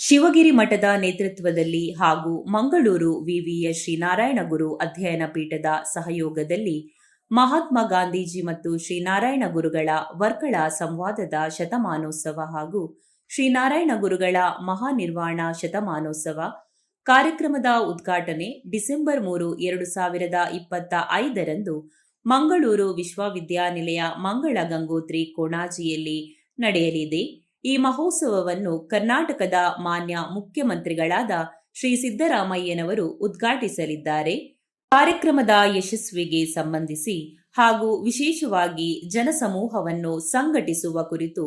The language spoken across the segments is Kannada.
ಶಿವಗಿರಿ ಮಠದ ನೇತೃತ್ವದಲ್ಲಿ ಹಾಗೂ ಮಂಗಳೂರು ವಿವಿಯ ಶ್ರೀನಾರಾಯಣ ಗುರು ಅಧ್ಯಯನ ಪೀಠದ ಸಹಯೋಗದಲ್ಲಿ ಮಹಾತ್ಮ ಗಾಂಧೀಜಿ ಮತ್ತು ಶ್ರೀನಾರಾಯಣ ಗುರುಗಳ ವರ್ಕಳ ಸಂವಾದದ ಶತಮಾನೋತ್ಸವ ಹಾಗೂ ಶ್ರೀನಾರಾಯಣ ಗುರುಗಳ ಮಹಾನಿರ್ವಾಣ ಶತಮಾನೋತ್ಸವ ಕಾರ್ಯಕ್ರಮದ ಉದ್ಘಾಟನೆ ಡಿಸೆಂಬರ್ ಮೂರು, ಎರಡು ಸಾವಿರದ ಇಪ್ಪತ್ತ ಐದರಂದು ಮಂಗಳೂರು ವಿಶ್ವವಿದ್ಯಾನಿಲಯ ಮಂಗಳ ಗಂಗೋತ್ರಿ ಕೋಣಾಜಿಯಲ್ಲಿ ನಡೆಯಲಿದೆ. ಈ ಮಹೋತ್ಸವವನ್ನು ಕರ್ನಾಟಕದ ಮಾನ್ಯ ಮುಖ್ಯಮಂತ್ರಿಗಳಾದ ಶ್ರೀ ಸಿದ್ದರಾಮಯ್ಯನವರು ಉದ್ಘಾಟಿಸಲಿದ್ದಾರೆ. ಕಾರ್ಯಕ್ರಮದ ಯಶಸ್ವಿಗೆ ಸಂಬಂಧಿಸಿ ಹಾಗೂ ವಿಶೇಷವಾಗಿ ಜನಸಮೂಹವನ್ನು ಸಂಘಟಿಸುವ ಕುರಿತು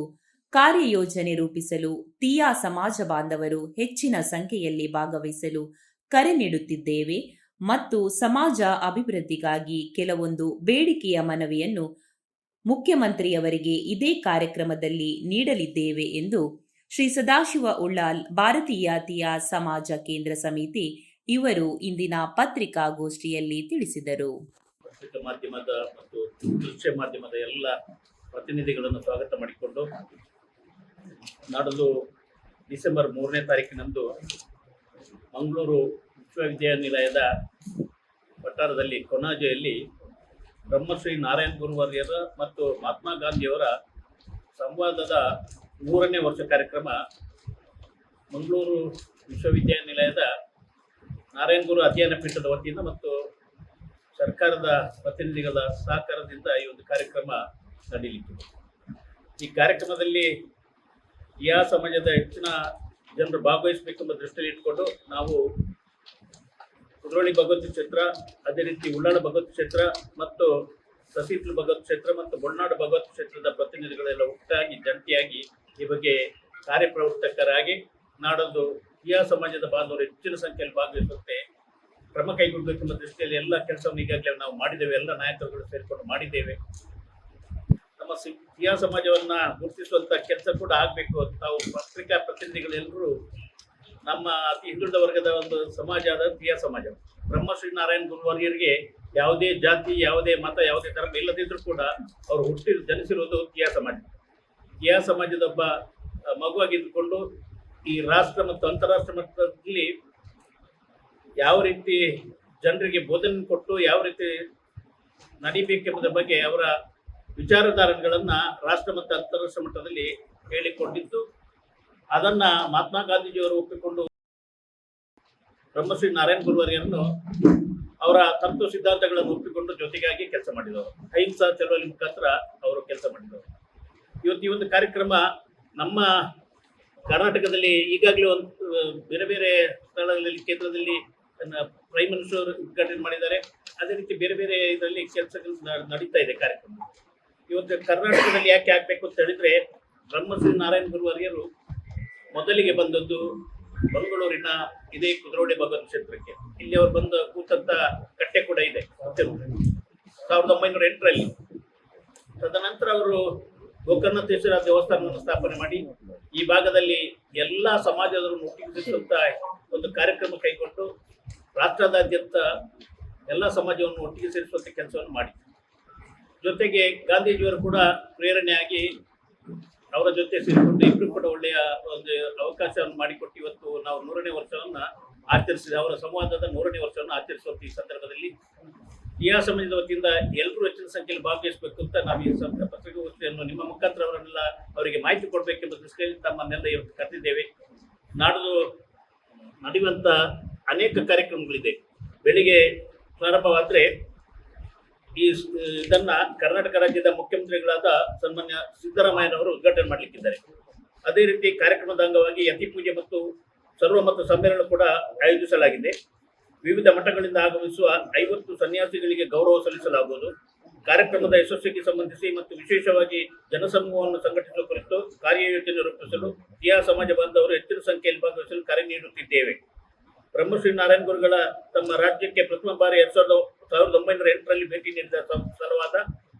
ಕಾರ್ಯಯೋಜನೆ ರೂಪಿಸಲು ತೀಯಾ ಸಮಾಜ ಬಾಂಧವರು ಹೆಚ್ಚಿನ ಸಂಖ್ಯೆಯಲ್ಲಿ ಭಾಗವಹಿಸಲು ಕರೆ ನೀಡುತ್ತಿದ್ದೇವೆ ಮತ್ತು ಸಮಾಜ ಅಭಿವೃದ್ಧಿಗಾಗಿ ಕೆಲವೊಂದು ಬೇಡಿಕೆಯ ಮನವಿಯನ್ನು ಮುಖ್ಯಮಂತ್ರಿಯವರಿಗೆ ಇದೇ ಕಾರ್ಯಕ್ರಮದಲ್ಲಿ ನೀಡಲಿದ್ದೇವೆ ಎಂದು ಶ್ರೀ ಸದಾಶಿವ ಉಳ್ಳಾಲ್ ಭಾರತೀಯ ತೀಯಾ ಸಮಾಜ ಕೇಂದ್ರ ಸಮಿತಿ ಇವರು ಇಂದಿನ ಪತ್ರಿಕಾಗೋಷ್ಠಿಯಲ್ಲಿ ತಿಳಿಸಿದರು. ಮಾಧ್ಯಮದ ಮತ್ತು ದೃಶ್ಯ ಮಾಧ್ಯಮದ ಎಲ್ಲ ಪ್ರತಿನಿಧಿಗಳನ್ನು ಸ್ವಾಗತ ಮಾಡಿಕೊಂಡು ನಾಡಲು ಡಿಸೆಂಬರ್ ಮೂರನೇ ತಾರೀಕಿನಂದು ಮಂಗಳೂರು ವಿಶ್ವವಿದ್ಯಾನಿಲಯದ ವಠಾರದಲ್ಲಿ ಕೊನಾಜೆಯಲ್ಲಿ ಬ್ರಹ್ಮಶ್ರೀ ನಾರಾಯಣ ಗುರುವರ್ಯರ ಮತ್ತು ಮಹಾತ್ಮ ಗಾಂಧಿಯವರ ಸಂವಾದದ ಮೂರನೇ ವರ್ಷ ಕಾರ್ಯಕ್ರಮ ಮಂಗಳೂರು ವಿಶ್ವವಿದ್ಯಾನಿಲಯದ ನಾರಾಯಣ ಗುರು ಅಧ್ಯಯನ ಪೀಠದ ವತಿಯಿಂದ ಮತ್ತು ಸರ್ಕಾರದ ಪ್ರತಿನಿಧಿಗಳ ಸಹಕಾರದಿಂದ ಈ ಒಂದು ಕಾರ್ಯಕ್ರಮ ನಡೆಯಲಿತ್ತು. ಈ ಕಾರ್ಯಕ್ರಮದಲ್ಲಿ ಯಾ ಸಮಾಜದ ಹೆಚ್ಚಿನ ಜನರು ಭಾಗವಹಿಸಬೇಕೆಂಬ ದೃಷ್ಟಿಯಲ್ಲಿ ಇಟ್ಕೊಂಡು ನಾವು ಕುದ್ರೋಳಿ ಭಗವತ್ ಕ್ಷೇತ್ರ, ಅದೇ ರೀತಿ ಉಳ್ಳಾಳ ಭಗವತ್ ಕ್ಷೇತ್ರ ಮತ್ತು ಸಸೀತ್ಲು ಭಗವತ್ ಕ್ಷೇತ್ರ ಮತ್ತು ಬೊಳ್ನಾಡು ಭಗವತ್ ಕ್ಷೇತ್ರದ ಪ್ರತಿನಿಧಿಗಳೆಲ್ಲ ಒಟ್ಟಾಗಿ ಜಂಟಿಯಾಗಿ ಈ ಬಗ್ಗೆ ಕಾರ್ಯಪ್ರವರ್ತಕರಾಗಿ ನಾಡೊಂದು ಯಾ ಸಮಾಜದ ಬಾಂಧವರು ಹೆಚ್ಚಿನ ಸಂಖ್ಯೆಯಲ್ಲಿ ಭಾಗವಹಿಸುತ್ತೆ. ಕ್ರಮ ಕೈಗೊಳ್ಳಬೇಕೆಂಬ ದೃಷ್ಟಿಯಲ್ಲಿ ಎಲ್ಲ ಕೆಲಸವನ್ನು ಈಗಾಗಲೇ ನಾವು ಮಾಡಿದ್ದೇವೆ. ಎಲ್ಲ ನಾಯಕರುಗಳು ಸೇರಿಕೊಂಡು ಮಾಡಿದ್ದೇವೆ. ನಮ್ಮ ಟಿಯಾ ಸಮಾಜವನ್ನ ಗುರುತಿಸುವಂತ ಕೆಲಸ ಕೂಡ ಆಗಬೇಕು ತಾವು ಪತ್ರಿಕಾ ಪ್ರತಿನಿಧಿಗಳೆಲ್ಲರೂ ನಮ್ಮ ಅತಿ ಹಿಂದುಳಿದ ವರ್ಗದ ಒಂದು ಸಮಾಜ ಆದ ಕ್ರಿಯಾ ಸಮಾಜ. ಬ್ರಹ್ಮಶ್ರೀ ನಾರಾಯಣ ಗುರುವರ್ಗರಿಗೆ ಯಾವುದೇ ಜಾತಿ ಯಾವುದೇ ಮತ ಯಾವುದೇ ಧರ್ಮ ಇಲ್ಲದಿದ್ದರೂ ಕೂಡ ಅವರು ಹುಟ್ಟಿ ಜನಿಸಿರುವುದು ಕಿಯಾ ಸಮಾಜ. ಕಿಯಾ ಸಮಾಜದ ಒಬ್ಬ ಆ, ಮಗುವಾಗಿದ್ದುಕೊಂಡು ಈ ರಾಷ್ಟ್ರ ಮತ್ತು ಅಂತಾರಾಷ್ಟ್ರ ಮಟ್ಟದಲ್ಲಿ ಯಾವ ರೀತಿ ಜನರಿಗೆ ಬೋಧನೆ ಕೊಟ್ಟು ಯಾವ ರೀತಿ ನಡಿಬೇಕೆಂಬುದರ ಬಗ್ಗೆ ಅವರ ವಿಚಾರಧಾರಣೆಗಳನ್ನು ರಾಷ್ಟ್ರ ಮತ್ತು ಅಂತಾರಾಷ್ಟ್ರ ಮಟ್ಟದಲ್ಲಿ ಹೇಳಿಕೊಂಡಿದ್ದು. ಅದನ್ನ ಮಹಾತ್ಮ ಗಾಂಧೀಜಿಯವರು ಒಪ್ಪಿಕೊಂಡು ಬ್ರಹ್ಮಶ್ರೀ ನಾರಾಯಣ ಗುರುವರಿಯನ್ನು ಅವರ ತತ್ವ ಸಿದ್ಧಾಂತಗಳನ್ನು ಒಪ್ಪಿಕೊಂಡು ಜೊತೆಗಾಗಿ ಕೆಲಸ ಮಾಡಿದವರು. ಅಹಿಂಸಾ ಚಳವಳಿ ಮುಖಾಂತರ ಅವರು ಕೆಲಸ ಮಾಡಿದವರು. ಇವತ್ತು ಈ ಒಂದು ಕಾರ್ಯಕ್ರಮ ನಮ್ಮ ಕರ್ನಾಟಕದಲ್ಲಿ ಈಗಾಗಲೇ ಒಂದು, ಬೇರೆ ಬೇರೆ ಸ್ಥಳಗಳಲ್ಲಿ, ಕೇಂದ್ರದಲ್ಲಿ ಪ್ರೈಮ್ ಮಿನಿಸ್ಟರ್ ಉದ್ಘಾಟನೆ ಮಾಡಿದ್ದಾರೆ. ಅದೇ ರೀತಿ ಬೇರೆ ಬೇರೆ ಇದರಲ್ಲಿ ಕೆಲಸಗಳು ನಡೀತಾ ಇದೆ ಕಾರ್ಯಕ್ರಮ. ಇವತ್ತು ಕರ್ನಾಟಕದಲ್ಲಿ ಯಾಕೆ ಆಗ್ಬೇಕು ಅಂತ ಹೇಳಿದ್ರೆ ಬ್ರಹ್ಮಶ್ರೀ ನಾರಾಯಣ ಗುರುವರಿಯರು ಮೊದಲಿಗೆ ಬಂದದ್ದು ಮಂಗಳೂರಿನ ಇದೇ ಕುದ್ರೋಳಿ ಭಗವತ್ ಕ್ಷೇತ್ರಕ್ಕೆ. ಇಲ್ಲಿ ಅವರು ಬಂದ ಕೂತಂತ ಕಟ್ಟೆ ಕೂಡ ಇದೆ. ಸಾವಿರದ ಒಂಬೈನೂರ ಎಂಟರಲ್ಲಿ. ತದನಂತರ ಅವರು ಗೋಕರ್ಣೇಶ್ವರ ದೇವಸ್ಥಾನವನ್ನು ಸ್ಥಾಪನೆ ಮಾಡಿ, ಈ ಭಾಗದಲ್ಲಿ ಎಲ್ಲ ಸಮಾಜದವರನ್ನು ಒಟ್ಟಿಗಿಸುವಂತ ಒಂದು ಕಾರ್ಯಕ್ರಮ ಕೈಗೊಂಡು ರಾಷ್ಟ್ರದಾದ್ಯಂತ ಎಲ್ಲ ಸಮಾಜವನ್ನು ಒಟ್ಟಿಗೆ ಸೇರಿಸುವಂತ ಕೆಲಸವನ್ನು ಮಾಡಿ ಜೊತೆಗೆ ಗಾಂಧೀಜಿಯವರು ಕೂಡ ಪ್ರೇರಣೆಯಾಗಿ ಅವರ ಜೊತೆ ಸೇರಿಕೊಂಡು ಇಬ್ಬರು ಕೂಡ ಒಳ್ಳೆಯ ಒಂದು ಅವಕಾಶವನ್ನು ಮಾಡಿಕೊಟ್ಟು ಇವತ್ತು ನಾವು ನೂರನೇ ವರ್ಷವನ್ನ ಆಚರಿಸಿದ. ಅವರ ಸಂವಾದದ ನೂರನೇ ವರ್ಷವನ್ನು ಆಚರಿಸುವಂತ ಈ ಸಂದರ್ಭದಲ್ಲಿ ಇಯಾ ಸಮಾಜದ ವತಿಯಿಂದ ಎಲ್ಲರೂ ಹೆಚ್ಚಿನ ಸಂಖ್ಯೆಯಲ್ಲಿ ಭಾಗವಹಿಸಬೇಕು ಅಂತ ನಾವು ಈ ಪತ್ರಿಕಾಗೋಷ್ಠಿಯನ್ನು ನಿಮ್ಮ ಮುಖಾಂತರ ಅವರನ್ನೆಲ್ಲ ಅವರಿಗೆ ಮಾಹಿತಿ ಕೊಡಬೇಕೆಂಬ ದೃಷ್ಟಿಯಲ್ಲಿ ತಮ್ಮನ್ನೆಲ್ಲ ಇವತ್ತು ಕರೆದಿದ್ದೇವೆ. ನಾಡ್ದು ನಡೆಯುವಂತ ಅನೇಕ ಕಾರ್ಯಕ್ರಮಗಳಿದೆ. ಬೆಳಿಗ್ಗೆ ಪ್ರಾರಂಭವಾದ್ರೆ ಈ ಇದನ್ನ ಕರ್ನಾಟಕ ರಾಜ್ಯದ ಮುಖ್ಯಮಂತ್ರಿಗಳಾದ ಸನ್ಮಾನ್ಯ ಸಿದ್ದರಾಮಯ್ಯನವರು ಉದ್ಘಾಟನೆ ಮಾಡಲಿಕ್ಕಿದ್ದಾರೆ. ಅದೇ ರೀತಿ ಕಾರ್ಯಕ್ರಮದ ಅಂಗವಾಗಿ ಯತಿ ಪೂಜೆ ಮತ್ತು ಸರ್ವಮತ ಸಮ್ಮೇಳನ ಕೂಡ ಆಯೋಜಿಸಲಾಗಿದೆ. ವಿವಿಧ ಮಠಗಳಿಂದ ಆಗಮಿಸುವ ಐವತ್ತು ಸನ್ಯಾಸಿಗಳಿಗೆ ಗೌರವ ಸಲ್ಲಿಸಲಾಗುವುದು. ಕಾರ್ಯಕ್ರಮದ ಯಶಸ್ಸಿಗೆ ಸಂಬಂಧಿಸಿ ಮತ್ತು ವಿಶೇಷವಾಗಿ ಜನಸಮೂಹವನ್ನು ಸಂಘಟಿಸುವ ಕುರಿತು ಕಾರ್ಯಯೋಜನೆ ರೂಪಿಸಲು ಕಿಯಾ ಸಮಾಜ ಬಾಂಧವರು ಹೆಚ್ಚಿನ ಸಂಖ್ಯೆಯಲ್ಲಿ ಭಾಗವಹಿಸಲು ಕರೆ ನೀಡುತ್ತಿದ್ದೇವೆ. ಬ್ರಹ್ಮಶ್ರೀ ನಾರಾಯಣ ಗುರುಗಳ ತಮ್ಮ ರಾಜ್ಯಕ್ಕೆ ಪ್ರಥಮ ಬಾರಿ ಎರಡ್ ಸಾವಿರದ ಸಾವಿರದ ಒಂಬೈನೂರ ಎಂಟರಲ್ಲಿ ಭೇಟಿ ನೀಡಿದ ಸ್ಥಳವಾದ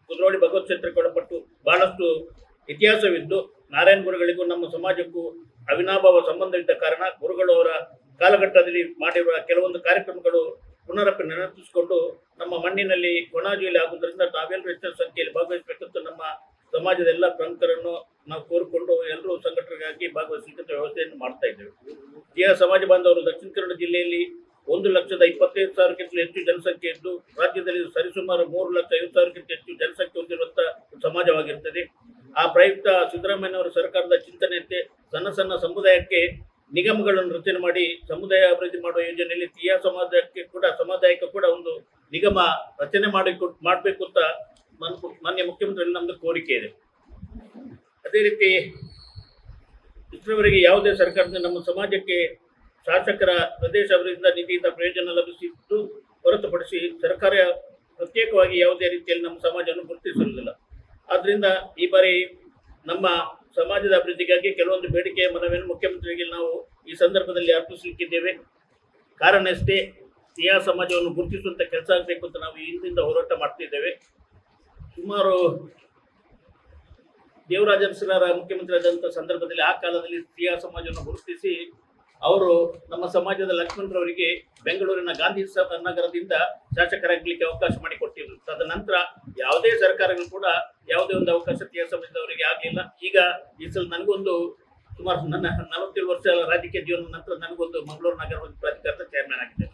ಕುದ್ರೋಳಿ ಭಗವತ್ ಕ್ಷೇತ್ರಕ್ಕೆ ಒಳಪಟ್ಟು ಬಹಳಷ್ಟು ಇತಿಹಾಸವಿದ್ದು ನಾರಾಯಣ ಗುರುಗಳಿಗೂ ನಮ್ಮ ಸಮಾಜಕ್ಕೂ ಅವಿನಾಭಾವ ಸಂಬಂಧವಿದ್ದ ಕಾರಣ ಗುರುಗಳು ಅವರ ಕಾಲಘಟ್ಟದಲ್ಲಿ ಮಾಡಿರುವ ಕೆಲವೊಂದು ಕಾರ್ಯಕ್ರಮಗಳು ಪುನರಪಿ ನೆನಪಿಸಿಕೊಂಡು ನಮ್ಮ ಮಣ್ಣಿನಲ್ಲಿ ಕೊಣಾಜಿಯಲ್ಲಿ ಆಗುವುದರಿಂದ ನಾವೆಲ್ಲರೂ ಹೆಚ್ಚಿನ ಸಂಖ್ಯೆಯಲ್ಲಿ ಭಾಗವಹಿಸಬೇಕಂತ ನಮ್ಮ ಸಮಾಜದ ಎಲ್ಲ ಪ್ರಮುಖರನ್ನು ನಾವು ಕೋರಿಕೊಂಡು ಎಲ್ಲರೂ ಸಂಘಟನೆಗಾಗಿ ಭಾಗವಹಿಸಲಿಕ್ಕೆ ವ್ಯವಸ್ಥೆಯನ್ನು ಮಾಡ್ತಾ ಇದ್ದೇವೆ. ಈಗ ಸಮಾಜ ಬಾಂಧವರು ದಕ್ಷಿಣ ಕನ್ನಡ ಜಿಲ್ಲೆಯಲ್ಲಿ ಒಂದು ಲಕ್ಷದ ಇಪ್ಪತ್ತೈದು ಸಾವಿರಕ್ಕಿಂತ ಹೆಚ್ಚು ಜನಸಂಖ್ಯೆ ಇದ್ದು, ರಾಜ್ಯದಲ್ಲಿ ಸರಿಸುಮಾರು ಮೂರು ಲಕ್ಷ ಐವತ್ತು ಸಾವಿರಕ್ಕಿಂತ ಹೆಚ್ಚು ಜನಸಂಖ್ಯೆ ಹೊಂದಿರುವಂತಹ ಸಮಾಜವಾಗಿರ್ತದೆ. ಆ ಪ್ರಯುಕ್ತ ಸಿದ್ದರಾಮಯ್ಯನವರ ಸರ್ಕಾರದ ಚಿಂತನೆಯಂತೆ ಸಣ್ಣ ಸಣ್ಣ ಸಮುದಾಯಕ್ಕೆ ನಿಗಮಗಳನ್ನು ರಚನೆ ಮಾಡಿ, ಸಮುದಾಯ ಅಭಿವೃದ್ಧಿ ಮಾಡುವ ಯೋಜನೆಯಲ್ಲಿ ತೀಯಾ ಸಮಾಜಕ್ಕೆ ಕೂಡ ಸಮುದಾಯಕ್ಕೆ ಕೂಡ ಒಂದು ನಿಗಮ ರಚನೆ ಮಾಡಿ ಮಾಡಬೇಕು ಅಂತ ಮನ್- ಮಾನ್ಯ ಮುಖ್ಯಮಂತ್ರಿಯಲ್ಲಿ ನಮ್ದು ಕೋರಿಕೆ ಇದೆ. ಅದೇ ರೀತಿ ಇಷ್ಟರವರೆಗೆ ಯಾವುದೇ ಸರ್ಕಾರದಿಂದ ನಮ್ಮ ಸಮಾಜಕ್ಕೆ ಶಾಸಕರ ಪ್ರದೇಶ ಅವರಿಂದ ನಿಧಿಯಿಂದ ಪ್ರಯೋಜನ ಲಭಿಸಿದ್ದು ಹೊರತುಪಡಿಸಿ ಸರ್ಕಾರ ಪ್ರತ್ಯೇಕವಾಗಿ ಯಾವುದೇ ರೀತಿಯಲ್ಲಿ ನಮ್ಮ ಸಮಾಜವನ್ನು ಗುರುತಿಸಿರುವುದಿಲ್ಲ ಆದ್ದರಿಂದ ಈ ಬಾರಿ ನಮ್ಮ ಸಮಾಜದ ಅಭಿವೃದ್ಧಿಗಾಗಿ ಕೆಲವೊಂದು ಬೇಡಿಕೆಯ ಮನವಿಯನ್ನು ಮುಖ್ಯಮಂತ್ರಿಗೆ ನಾವು ಈ ಸಂದರ್ಭದಲ್ಲಿ ಅರ್ಪಿಸಲಿಕ್ಕಿದ್ದೇವೆ. ಕಾರಣ ಅಷ್ಟೇ ಸಿಯಾ ಸಮಾಜವನ್ನು ಗುರುತಿಸುವಂತ ಕೆಲಸ ಆಗಬೇಕು ಅಂತ ನಾವು ಇಂದಿಂದ ಹೋರಾಟ ಮಾಡ್ತಿದ್ದೇವೆ. ಸುಮಾರು ದೇವರಾಜ ಅರಸರ ಮುಖ್ಯಮಂತ್ರಿ ಆದಂಥ ಸಂದರ್ಭದಲ್ಲಿ ಆ ಕಾಲದಲ್ಲಿ ಸಿಯಾ ಸಮಾಜವನ್ನು ಗುರುತಿಸಿ ಅವರು ನಮ್ಮ ಸಮಾಜದ ಲಕ್ಷ್ಮಣರವರಿಗೆ ಬೆಂಗಳೂರಿನ ಗಾಂಧಿ ನಗರದಿಂದ ಶಾಸಕರಾಗಲಿಕ್ಕೆ ಅವಕಾಶ ಮಾಡಿಕೊಟ್ಟಿದ್ರು ತದನಂತರ ಯಾವುದೇ ಸರ್ಕಾರಗಳು ಕೂಡ ಯಾವುದೇ ಒಂದು ಅವಕಾಶ ಟಿಯಾ ಅವರಿಗೆ ಆಗಲಿಲ್ಲ. ಈಗ ಈ ಸಲ ನನಗೊಂದು ಸುಮಾರು ನನ್ನ ನಲವತ್ತೇಳು ವರ್ಷ ರಾಜಕೀಯ ಜೀವನದ ನಂತರ ನನಗೊಂದು ಮಂಗಳೂರು ನಗರ ಪ್ರಾಧಿಕಾರದ ಚೇರ್ಮನ್ ಆಗಿದೆ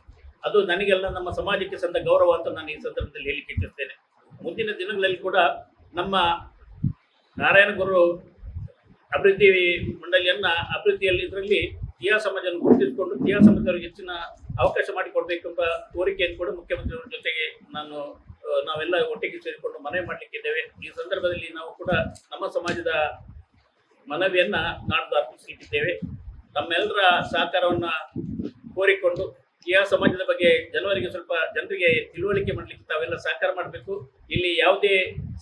ಅದು ನನಗೆಲ್ಲ ನಮ್ಮ ಸಮಾಜಕ್ಕೆ ಸಂದ ಗೌರವ ಅಂತ ನಾನು ಈ ಸಂದರ್ಭದಲ್ಲಿ ಹೇಳಿಕೆ ಇಚ್ಛಿಸ್ತೇನೆ ಮುಂದಿನ ದಿನಗಳಲ್ಲಿ ಕೂಡ ನಮ್ಮ ನಾರಾಯಣ ಗುರು ಅಭಿವೃದ್ಧಿ ಮಂಡಳಿಯನ್ನ ಅಭಿವೃದ್ಧಿಯಲ್ಲಿ ಇದರಲ್ಲಿ ಟಿಯಾ ಸಮಾಜವನ್ನು ಗುರುತಿಸಿಕೊಂಡು ಟಿಯಾ ಸಮಾಜದವರಿಗೆ ಹೆಚ್ಚಿನ ಅವಕಾಶ ಮಾಡಿಕೊಡ್ಬೇಕೆಂಬ ಕೋರಿಕೆಯನ್ನು ಕೂಡ ಮುಖ್ಯಮಂತ್ರಿಯವರ ಜೊತೆಗೆ ನಾನು ನಾವೆಲ್ಲ ಒಟ್ಟಿಗೆ ಸೇರಿಕೊಂಡು ಮನವಿ ಮಾಡಲಿಕ್ಕಿದ್ದೇವೆ ಈ ಸಂದರ್ಭದಲ್ಲಿ ನಾವು ಕೂಡ ನಮ್ಮ ಸಮಾಜದ ಮನವಿಯನ್ನ ನಾಡ್ದು ಅರ್ಪಿಸಲಿಕ್ಕಿದ್ದೇವೆ. ತಮ್ಮೆಲ್ಲರ ಸಹಕಾರವನ್ನ ಕೋರಿಕೊಂಡು ಟಿಯಾ ಸಮಾಜದ ಬಗ್ಗೆ ಜನವರಿಗೆ ಸ್ವಲ್ಪ ಜನರಿಗೆ ತಿಳುವಳಿಕೆ ಮಾಡಲಿಕ್ಕೆ ತಾವೆಲ್ಲ ಸಹಕಾರ ಮಾಡಬೇಕು. ಇಲ್ಲಿ ಯಾವುದೇ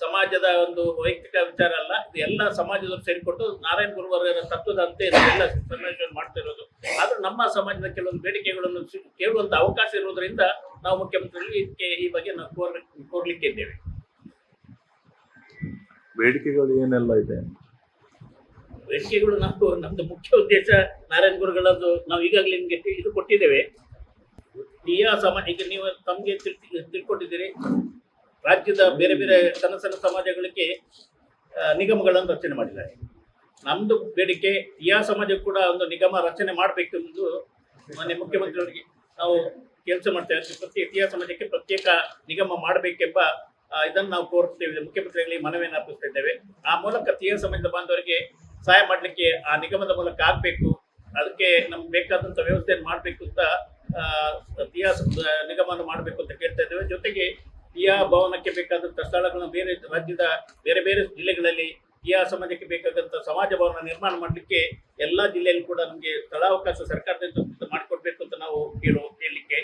ಸಮಾಜದ ಒಂದು ವೈಯಕ್ತಿಕ ವಿಚಾರ ಅಲ್ಲ ಇದು ಎಲ್ಲ ಸಮಾಜದವರು ಸೇರಿಕೊಂಡು ನಾರಾಯಣ ಗುರುವರ ತತ್ವದಂತೆ ಎಲ್ಲ ಸನ್ನಿವೇಶವನ್ನು ಮಾಡ್ತಾ ಇರೋದು. ಆದ್ರೆ ನಮ್ಮ ಸಮಾಜದ ಕೆಲವೊಂದು ಬೇಡಿಕೆಗಳನ್ನು ಕೇಳುವಂಥ ಕೇಳುವಂತ ಅವಕಾಶ ಇರುವುದರಿಂದ ನಾವು ಮುಖ್ಯಮಂತ್ರಿಗಳಿಗೆ ಇದಕ್ಕೆ ಈ ಬಗ್ಗೆ ನಾವು ಕೋರ್ ಕೋರ್ಲಿಕ್ಕೆ ಇದ್ದೇವೆ. ಬೇಡಿಕೆಗಳು ಏನೆಲ್ಲ ಇದೆ? ಬೇಡಿಕೆಗಳು ನಾವು ನಮ್ದು ಮುಖ್ಯ ಉದ್ದೇಶ ನಾರಾಯಣ ಗುರುಗಳದ್ದು ನಾವು ಈಗಾಗಲೇ ನಿಮಗೆ ಇದು ಕೊಟ್ಟಿದ್ದೇವೆ. ಟಿಯಾ ಸಮಾಜ ಈಗ ನೀವು ತಮಗೆ ತಿಳ್ಕೊಂಡಿದ್ದೀರಿ ರಾಜ್ಯದ ಬೇರೆ ಬೇರೆ ಸಣ್ಣ ಸಣ್ಣ ಸಮಾಜಗಳಿಗೆ ನಿಗಮಗಳನ್ನು ರಚನೆ ಮಾಡಿದ್ದಾರೆ. ನಮ್ಮದು ಬೇಡಿಕೆ ಟಿಯಾ ಸಮಾಜಕ್ಕೆ ಕೂಡ ಒಂದು ನಿಗಮ ರಚನೆ ಮಾಡಬೇಕೆಂದು ಮಾನ್ಯ ಮುಖ್ಯಮಂತ್ರಿಯವರಿಗೆ ನಾವು ಕೆಲಸ ಮಾಡ್ತೇವೆ ಪ್ರತಿ ಟಿಯಾ ಸಮಾಜಕ್ಕೆ ಪ್ರತ್ಯೇಕ ನಿಗಮ ಮಾಡಬೇಕೆಂಬ ಇದನ್ನು ನಾವು ಕೋರುತ್ತೇವೆ. ಮುಖ್ಯಮಂತ್ರಿಗಳಿಗೆ ಮನವಿಯನ್ನು ಅರ್ಪಿಸ್ತಾ ಇದ್ದೇವೆ. ಆ ಮೂಲಕ ಟಿಯಾ ಸಮಾಜದ ಬಾಂಧವರಿಗೆ ಸಹಾಯ ಮಾಡಲಿಕ್ಕೆ ಆ ನಿಗಮದ ಮೂಲಕ ಆಗಬೇಕು. ಅದಕ್ಕೆ ನಮ್ಗೆ ಬೇಕಾದಂಥ ವ್ಯವಸ್ಥೆಯನ್ನು ಮಾಡಬೇಕು ಅಂತ ಸ- ನಿಗಮವನ್ನು ಮಾಡಬೇಕು ಅಂತ ಕೇಳ್ತಾ ಇದ್ದೇವೆ. ಜೊತೆಗೆ ಟಿಯಾ ಭವನಕ್ಕೆ ಬೇಕಾದಂಥ ಸ್ಥಳಗಳನ್ನು ಬೇರೆ ರಾಜ್ಯದ ಬೇರೆ ಬೇರೆ ಜಿಲ್ಲೆಗಳಲ್ಲಿ ಟಿಯಾ ಸಮಾಜಕ್ಕೆ ಬೇಕಾದಂಥ ಸಮಾಜ ಭವನ ನಿರ್ಮಾಣ ಮಾಡಲಿಕ್ಕೆ ಎಲ್ಲ ಜಿಲ್ಲೆಯಲ್ಲಿ ಕೂಡ ನಮಗೆ ಸ್ಥಳಾವಕಾಶ ಸರ್ಕಾರದಿಂದ ಮಾಡಿಕೊಡ್ಬೇಕು ಅಂತ ನಾವು ಕೇಳು, ಕೇಳಲಿಕ್ಕೆ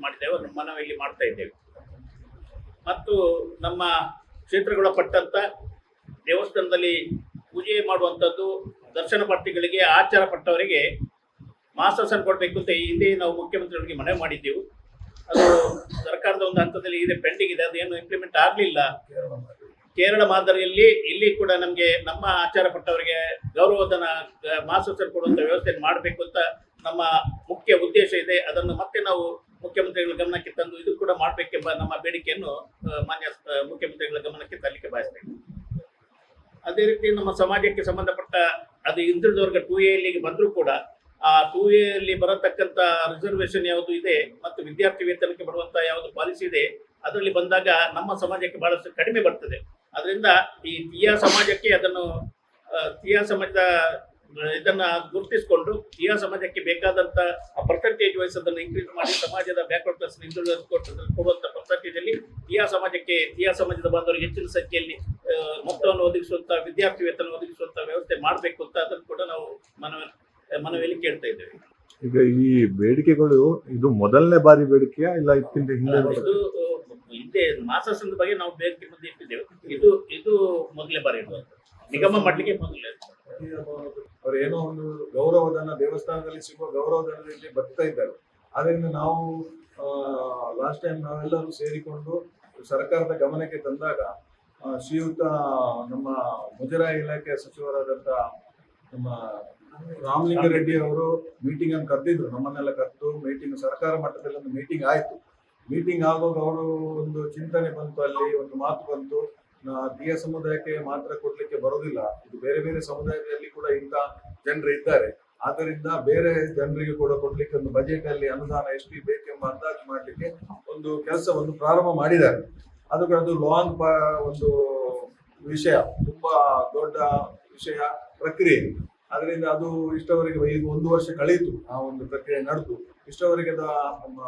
ಮಾಡಿದ್ದೇವೆ. ಅದನ್ನು ಮನವಿಯಲ್ಲಿ ಮಾಡ್ತಾ ಇದ್ದೇವೆ. ಮತ್ತು ನಮ್ಮ ಕ್ಷೇತ್ರಗೊಳಪಟ್ಟಂತ ದೇವಸ್ಥಾನದಲ್ಲಿ ಪೂಜೆ ಮಾಡುವಂಥದ್ದು ದರ್ಶನ ಪಾರ್ಥಿಗಳಿಗೆ ಆಚಾರ ಪಟ್ಟವರಿಗೆ ಮಾಸಾಸನ ಕೊಡಬೇಕು ಅಂತ ಈ ಹಿಂದೆ ನಾವು ಮುಖ್ಯಮಂತ್ರಿಗಳಿಗೆ ಮನವಿ ಮಾಡಿದ್ದೆವು. ಅದು ಸರ್ಕಾರದ ಒಂದು ಹಂತದಲ್ಲಿ ಇದೆ, ಪೆಂಡಿಂಗ್ ಇದೆ, ಅದೇನು ಇಂಪ್ಲಿಮೆಂಟ್ ಆಗಲಿಲ್ಲ. ಕೇರಳ ಮಾದರಿಯಲ್ಲಿ ಇಲ್ಲಿ ಕೂಡ ನಮಗೆ ನಮ್ಮ ಆಚಾರ ಪಟ್ಟವರಿಗೆ ಗೌರವಧನ ಮಾಸ್ಟರ್ಸ್ ಅನ್ನು ಕೊಡುವಂಥ ವ್ಯವಸ್ಥೆ ಮಾಡಬೇಕು ಅಂತ ನಮ್ಮ ಮುಖ್ಯ ಉದ್ದೇಶ ಇದೆ. ಅದನ್ನು ಮತ್ತೆ ನಾವು ಮುಖ್ಯಮಂತ್ರಿಗಳ ಗಮನಕ್ಕೆ ತಂದು ಇದು ಕೂಡ ಮಾಡಬೇಕೆಂಬ ನಮ್ಮ ಬೇಡಿಕೆಯನ್ನು ಮಾನ್ಯ ಮುಖ್ಯಮಂತ್ರಿಗಳ ಗಮನಕ್ಕೆ ತರಲಿಕ್ಕೆ ಬಯಸ್ತೇವೆ ಅದೇ ರೀತಿ ನಮ್ಮ ಸಮಾಜಕ್ಕೆ ಸಂಬಂಧಪಟ್ಟ ಅದು ಇಂದ್ರದವರ್ಗ ಟೂ ಎಲ್ಲಿಗೆ ಬಂದರೂ ಕೂಡ ಆ ಟೂ ಎಲ್ಲಿ ಬರತಕ್ಕಂತ ರಿಸರ್ವೇಶನ್ ಯಾವುದು ಇದೆ ಮತ್ತು ವಿದ್ಯಾರ್ಥಿ ವೇತನಕ್ಕೆ ಬರುವಂತ ಯಾವುದು ಪಾಲಿಸಿ ಇದೆ, ಅದರಲ್ಲಿ ಬಂದಾಗ ನಮ್ಮ ಸಮಾಜಕ್ಕೆ ಬಹಳಷ್ಟು ಕಡಿಮೆ ಬರ್ತದೆ. ಅದರಿಂದ ಈ ತೀಯಾ ಸಮಾಜಕ್ಕೆ ಅದನ್ನು ತೀಯಾ ಸಮಾಜದ ಇದನ್ನು ಗುರುತಿಸಿಕೊಂಡು ತೀಯಾ ಸಮಾಜಕ್ಕೆ ಬೇಕಾದಂತ ಪರ್ಸೆಂಟೇಜ್ ವೈಸ್ ಅದನ್ನು ಇನ್ಕ್ರೀಸ್ ಮಾಡಿ ಸಮಾಜದ ಬ್ಯಾಕ್ವರ್ಡ್ ಕ್ಲಾಸ್ ಕೊಡುವಂತ ಪರ್ಸೆಂಟೇಜ್ ಅಲ್ಲಿ ಟಿಯಾ ಸಮಾಜಕ್ಕೆ, ತೀಯಾ ಸಮಾಜದ ಬಾಂಧವರಿಗೆ ಹೆಚ್ಚಿನ ಸಂಖ್ಯೆಯಲ್ಲಿ ಮೊತ್ತವನ್ನು ಒದಗಿಸುವಂತ, ವಿದ್ಯಾರ್ಥಿ ವೇತನ ಒದಗಿಸುವಂತ ವ್ಯವಸ್ಥೆ ಮಾಡಬೇಕು ಅಂತ ಅದನ್ನು ಕೂಡ ನಾವು ಮನವಿ ಮನವಿಯಲ್ಲಿ ಕೇಳ್ತಾ ಇದ್ದೇವೆ. ಈಗ ಈ ಬೇಡಿಕೆಗಳು ಇದು ಮೊದಲನೇ ಬಾರಿ ಬೇಡಿಕೆಯಾ ಇಲ್ಲ ಇತ್ತಿಂದ ಹಿಂದೆ ಇದು ಹಿಂದೆ ಮಾಸಾಸನದ ಬಗ್ಗೆ ನಾವು ಬೇಡಿಕೆ ಮುಂದೆ ಇಟ್ಟಿದ್ದೇವೆ. ಇದು ಇದು ಮೊದಲೇ ಬಾರಿ ಇಡುವಂತ ನಿಗಮ ಮಾಡ್ಲಿಕ್ಕೆ ಮೊದಲೇ ಅವ್ರು ಏನೋ ಒಂದು ಗೌರವಧನ ದೇವಸ್ಥಾನದಲ್ಲಿ ಸಿಗುವ ಗೌರವಧನದಲ್ಲಿ ಬರ್ತಾ ಇದ್ದಾರೆ. ಆದ್ರಿಂದ ನಾವು ಲಾಸ್ಟ್ ಟೈಮ್ ನಾವೆಲ್ಲರೂ ಸೇರಿಕೊಂಡು ಸರ್ಕಾರದ ಗಮನಕ್ಕೆ ತಂದಾಗ ಶ್ರೀಯುತ ನಮ್ಮ ಮುಜರಾಯಿ ಇಲಾಖೆಯ ಸಚಿವರಾದಂತ ನಮ್ಮ ರಾಮಲಿಂಗಾರೆಡ್ಡಿ ಅವರು ಮೀಟಿಂಗ್ ಅನ್ನು ಕರೆದಿದ್ರು. ನಮ್ಮನ್ನೆಲ್ಲ ಕರೆದು ಮೀಟಿಂಗ್ ಸರ್ಕಾರ ಮಟ್ಟದಲ್ಲಿ ಒಂದು ಮೀಟಿಂಗ್ ಆಯಿತು. ಮೀಟಿಂಗ್ ಆಗುವಾಗ ಅವರು ಒಂದು ಚಿಂತನೆ ಬಂತು. ಅಲ್ಲಿ ಒಂದು ಮಾತು ಬಂತು. ದಿಯ ಸಮುದಾಯಕ್ಕೆ ಮಾತ್ರ ಕೊಡ್ಲಿಕ್ಕೆ ಬರೋದಿಲ್ಲ ಇದು ಬೇರೆ ಬೇರೆ ಸಮುದಾಯದಲ್ಲಿ ಕೂಡ ಇಂಥ ಜನರು ಇದ್ದಾರೆ. ಆದ್ದರಿಂದ ಬೇರೆ ಜನರಿಗೆ ಕೂಡ ಕೊಡ್ಲಿಕ್ಕೆ ಒಂದು ಬಜೆಟ್ ಅಲ್ಲಿ ಅನುದಾನ ಎಷ್ಟು ಬೇಕೆಂಬ ಅಂದಾಜು ಮಾಡ್ಲಿಕ್ಕೆ ಒಂದು ಕೆಲಸವನ್ನು ಪ್ರಾರಂಭ ಮಾಡಿದ್ದಾರೆ. ಅದು ಅದು ಲಾಂಗ್ ಒಂದು ವಿಷಯ. ತುಂಬಾ ದೊಡ್ಡ ವಿಷಯ ಪ್ರಕ್ರಿಯೆ. ಅದರಿಂದ ಅದು ಇಷ್ಟವರೆಗೆ ಈಗ ಒಂದು ವರ್ಷ ಕಳೆಯಿತು, ಆ ಒಂದು ಪ್ರಕ್ರಿಯೆ ನಡೆದು. ಇಷ್ಟವರೆಗೆ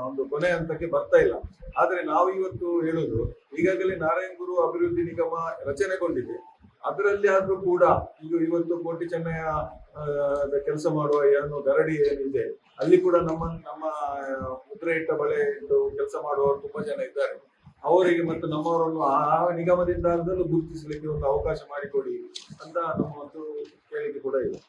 ಒಂದು ಕೊನೆ ಹಂತಕ್ಕೆ ಬರ್ತಾ ಇಲ್ಲ. ಆದ್ರೆ ನಾವು ಇವತ್ತು ಹೇಳುದು ಈಗಾಗಲೇ ನಾರಾಯಣ ಗುರು ಅಭಿವೃದ್ಧಿ ನಿಗಮ ರಚನೆಗೊಂಡಿದೆ. ಅದರಲ್ಲಿ ಆದ್ರೂ ಕೂಡ ಈಗ ಇವತ್ತು ಕೋಟಿ ಚೆನ್ನಯ ಕೆಲಸ ಮಾಡುವ ಏನು ಗರಡಿ ಏನಿದೆ, ಅಲ್ಲಿ ಕೂಡ ನಮ್ಮ ನಮ್ಮ ಮುದ್ರೆ ಇಟ್ಟ ಬಳೆ ಕೆಲಸ ಮಾಡುವವರು ತುಂಬಾ ಜನ ಇದ್ದಾರೆ. ಅವರಿಗೆ ಮತ್ತು ನಮ್ಮವರನ್ನು ಆ ನಿಗಮದಿಂದ ಗುರುತಿಸಲಿಕ್ಕೆ ಒಂದು ಅವಕಾಶ ಮಾಡಿಕೊಡಿ ಅಂತ ನಮ್ಮ ಒಂದು ಕೇಳಿಕೆ ಕೂಡ ಇದೆ.